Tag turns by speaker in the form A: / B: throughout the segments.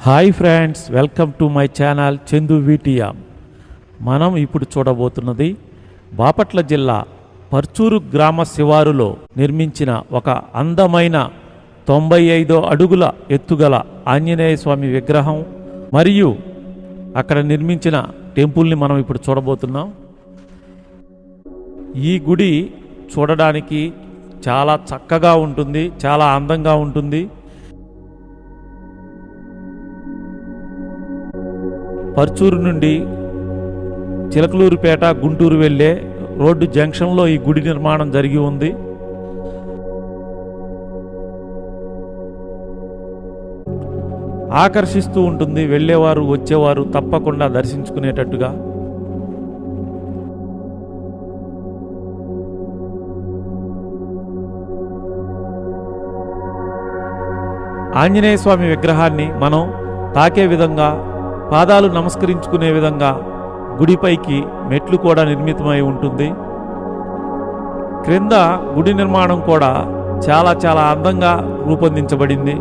A: Hi friends welcome to my channel Chandu వీటియా మనం ఇప్పుడు చూడబోతున్నది బాపట్ల జిల్లా పర్చూరు గ్రామ శివారులో నిర్మించిన ఒక అందమైన తొంభై ఐదో అడుగుల ఎత్తుగల ఆంజనేయ స్వామి విగ్రహం మరియు అక్కడ నిర్మించిన టెంపుల్ని మనం ఇప్పుడు చూడబోతున్నాం. ఈ గుడి చూడడానికి చాలా చక్కగా ఉంటుంది చాలా అందంగా ఉంటుంది. పర్చూరు నుండి చిలకలూరుపేట గుంటూరు వెళ్ళే రోడ్డు జంక్షన్లో ఈ గుడి నిర్మాణం జరిగి ఉంది. ఆకర్షిస్తూ ఉంటుంది. వెళ్ళేవారు వచ్చేవారు తప్పకుండా దర్శించుకునేటట్టుగా. ఆంజనేయ స్వామి విగ్రహాన్ని మనం తాకే విధంగా పాదాలు నమస్కరించుకునే విధంగా గుడిపైకి మెట్లు కూడా నిర్మితమై ఉంటుంది. క్రింద గుడి నిర్మాణం కూడా చాలా చాలా అందంగా రూపొందించబడింది.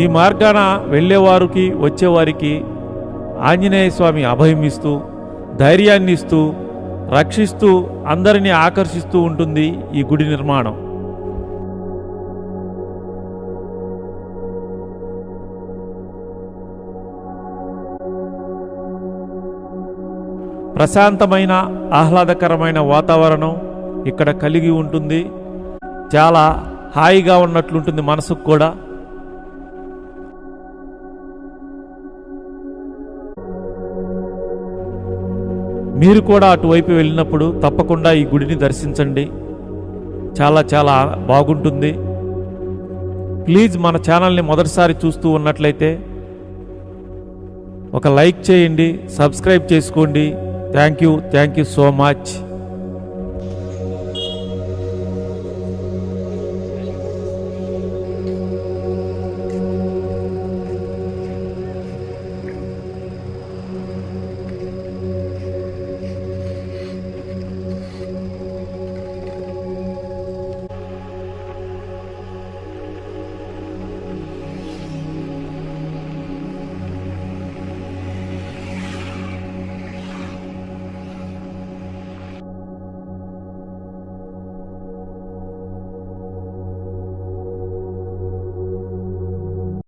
A: ఈ మార్గాన వెళ్ళేవారికి వచ్చేవారికి ఆంజనేయ స్వామి అభయం ఇస్తూ ధైర్యాన్ని ఇస్తూ రక్షిస్తూ అందరినీ ఆకర్షిస్తూ ఉంటుంది ఈ గుడి నిర్మాణం. ప్రశాంతమైన ఆహ్లాదకరమైన వాతావరణం ఇక్కడ కలిగి ఉంటుంది. చాలా హాయిగా ఉన్నట్లుంటుంది మనసుకు కూడా. మీరు కూడా అటువైపు వెళ్ళినప్పుడు తప్పకుండా ఈ గుడిని దర్శించండి. చాలా చాలా బాగుంటుంది. ప్లీజ్ మన ఛానల్ని మొదటిసారి చూస్తూ ఉన్నట్లయితే ఒక లైక్ చేయండి సబ్స్క్రైబ్ చేసుకోండి. Thank you thank you so much.